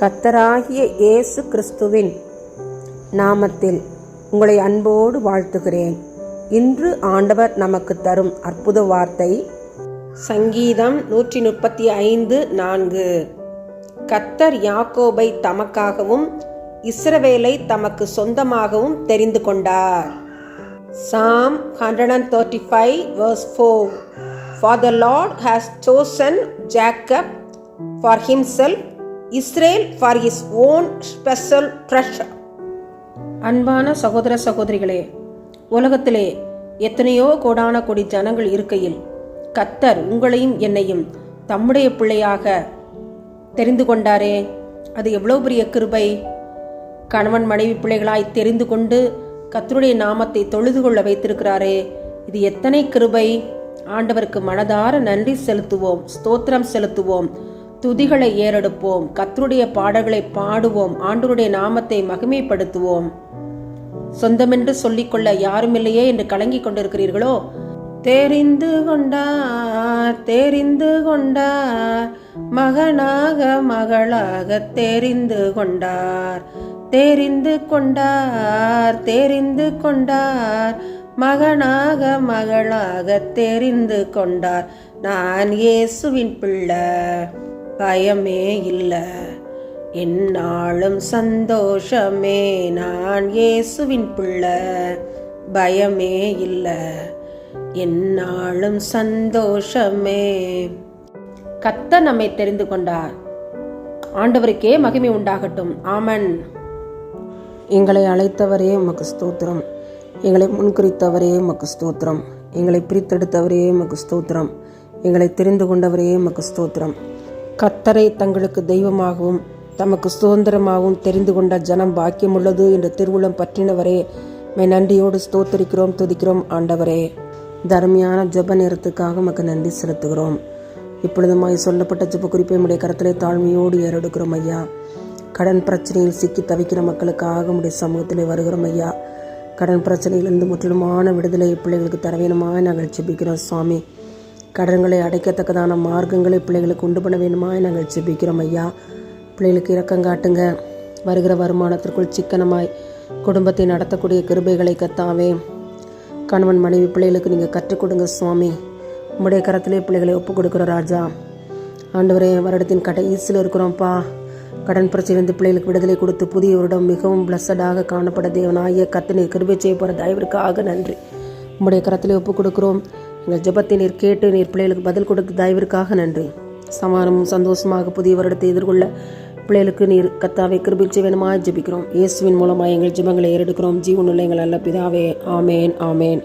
கத்தராகிய இயேசு கிறிஸ்துவின் நாமத்தில் உங்களை அன்போடு வாழ்த்துகிறேன். இன்று ஆண்டவர் நமக்கு தரும் அற்புத வார்த்தை சங்கீதம் நூற்றி முப்பத்தி ஐந்து நான்கு. கத்தர் யாக்கோபை தமக்காகவும் இஸ்ரவேலை தமக்கு சொந்தமாகவும் தெரிந்து கொண்டார். Psalm hundred and thirty five verse four for the lord has chosen Jacob for himself Israel for his own special treasure. அன்பான சகோதர சகோதரிகளே உலகத்திலே எத்தனையோ கோடான கோடி ஜனங்கள் இருக்கையில் கத்தர் உங்களையும் என்னையும் தம்முடைய பிள்ளையாக தெரிந்து கொண்டாரே. அது எவ்வளோ பெரிய கிருபை. கணவன் மனைவி பிள்ளைகளாய் தெரிந்து கொண்டு கத்தருடைய நாமத்தை தொழுது கொள்ள வைத்திருக்கிறாரே. இது எத்தனை கிருபை. ஆண்டவருக்கு மனதார நன்றி செலுத்துவோம் ஸ்தோத்திரம் செலுத்துவோம். துதிகளை ஏறெடுப்போம். கத்தருடைய பாடல்களை பாடுவோம். ஆண்டவருடைய நாமத்தை மகிமைப்படுத்துவோம். சொந்தமென்று சொல்லிக்கொள்ள யாருமில்லையே என்று கலங்கிக் கொண்டிருக்கிறீர்களோ? தெரிந்து கொண்டார் தெரிந்து கொண்டார். மகனாக மகளாக தெரிந்து கொண்டார். தெரிந்து கொண்டார் தெரிந்து கொண்டார். மகனாக மகளாக தெரிந்து கொண்டார். நான் இயேசுவின் பிள்ளை. பயமே இல்லை. என்னாலும் சந்தோஷமே நான் இயேசுவின் பிள்ளை. பயமே இல்லை. என்னாலும் சந்தோஷமே. கத்த நம்மை தெரிந்து கொண்டார். ஆண்டவருக்கே மகிமை உண்டாகட்டும். ஆமன். எங்களை அழைத்தவரே உமக்கு ஸ்தோத்திரம். எங்களை முன்குறித்தவரே உமக்கு ஸ்தோத்திரம். எங்களை பிரித்தெடுத்தவரே உமக்கு ஸ்தோத்திரம். எங்களை தெரிந்து கொண்டவரே உமக்கு ஸ்தோத்திரம். கத்தரை தங்களுக்கு தெய்வமாகவும் தமக்கு சுதந்திரமாகவும் தெரிந்து கொண்ட ஜனம் பாக்கியமுள்ளது என்று திருவுளம் பற்றினவரே. மை நன்றியோடு ஸ்தோத்தரிக்கிறோம் துதிக்கிறோம் ஆண்டவரே. தர்மியான ஜப நேரத்துக்காக உமக்கு நன்றி செலுத்துகிறோம். இப்பொழுதுமாய் சொல்லப்பட்ட ஜப குறிப்பை உடைய கருத்திலே தாழ்மையோடு ஏறெடுக்கிறோம் ஐயா. கடன் பிரச்சனையில் சிக்கி தவிக்கிற மக்களுக்காக உடைய சமூகத்திலே வருகிறோம் ஐயா. கடன் பிரச்சனையிலிருந்து முற்றிலுமான விடுதலை பிள்ளைகளுக்கு தரவேணுமாய் நாங்கள் ஜெபிக்கிறோம் சுவாமி. கடன்களை அடைக்கத்தக்கதான மார்க்கங்களை பிள்ளைகளுக்கு உண்டு பண்ண வேணுமா நாங்கள் ஜெபிக்கிறோம் ஐயா. பிள்ளைகளுக்கு இரக்கம் காட்டுங்க. வருகிற வருமானத்திற்குள் சிக்கனமாய் குடும்பத்தை நடத்தக்கூடிய கிருபைகளை கத்தாவே. கணவன் மனைவி பிள்ளைகளுக்கு நீங்கள் கற்றுக் கொடுங்க சுவாமி. உம்முடைய கரத்திலே பிள்ளைகளை ஒப்புக் கொடுக்குற ராஜா. ஆண்டவரே வருடத்தின் கடைசியில் இருக்கிறோம்ப்பா. கடன் பிரச்சனையிலிருந்து பிள்ளைகளுக்கு விடுதலை கொடுத்து புதிய வருடம் மிகவும் பிளஸடாக காணப்பட தேவனாய கத்தனை கிருபை செய்ய போகிற தயவிற்காக நன்றி. உம்முடைய கரத்திலே ஒப்புக் கொடுக்குறோம். எங்கள் ஜெபத்தை நீர் கேட்டு நீர் பிள்ளைகளுக்கு பதில் கொடுத்து தயவிற்காக நன்றி. சமானமும் சந்தோஷமாக புதிய வருடத்தை எதிர்கொள்ள பிள்ளைகளுக்கு நீர் கத்தாவை கிருபை செய்வேனுமாய் ஜெபிக்கிறோம். இயேசுவின் மூலமாக எங்கள் ஜெபங்களை ஏறெடுக்கிறோம். ஜீவனுள்ள எங்கள் அல்ல பிதாவே. ஆமேன் ஆமேன்.